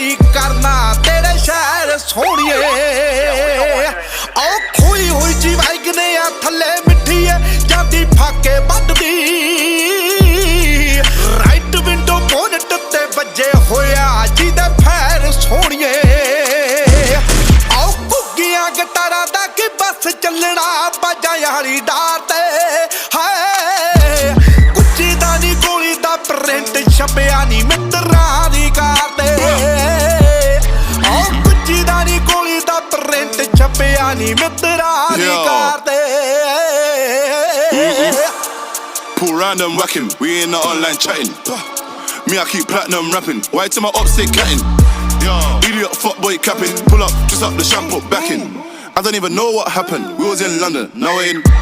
ਕੈ ਕਰਨਾ ਤੇਰੇ ਸ਼ਹਿਰ ਸੋਹਣੀਏ। ਆਓ ਖੋਈ ਹੋਈ ਜੀ ਵਾਇਗਨੇ ਆ ਥੱਲੇ ਮਿੱਠੀ ਏ, ਜਾਂਦੀ ਫਾਕੇ ਵੱਢਦੀ। ਰਾਈਟ ਵਿੰਡੋ ਬੋਨਟ ਤੇ ਵੱਜੇ ਹੋਇਆ ਜਿਹਦੇ ਫੈਰ ਸੋਹਣੀਏ। ਆਓ ਕੁੱਗੀਆਂ ਗਟਾਰਾਂ ਦਾ ਕਿ ਬੱਸ ਚੱਲਣਾ ਬਾਜਾ ਯਾਰੀ ਡਾਰ ਤੇ। ਹਾਏ, ਕੁੱਚੀ ਦਾ ਨੀ ਗੋਲੀ ਦਾ ਪ੍ਰਿੰਟ ਛਪਿਆ ਨੀ ਮਿੱਤਰਾਂ ਦੀ ਕਾਰ ਨੀ ਮਿੱਤਰਾਂ ਦੀ Yo. ਕਾਰ ਤੇ Pull round and whacking, we in the online chatting. Me, I keep platinum rapping. Why to my ups, they catting? Yo, idiot fuckboy capping. Pull up, just up the shampoo, back in. I don't even know what happened. We was in London, now we're in.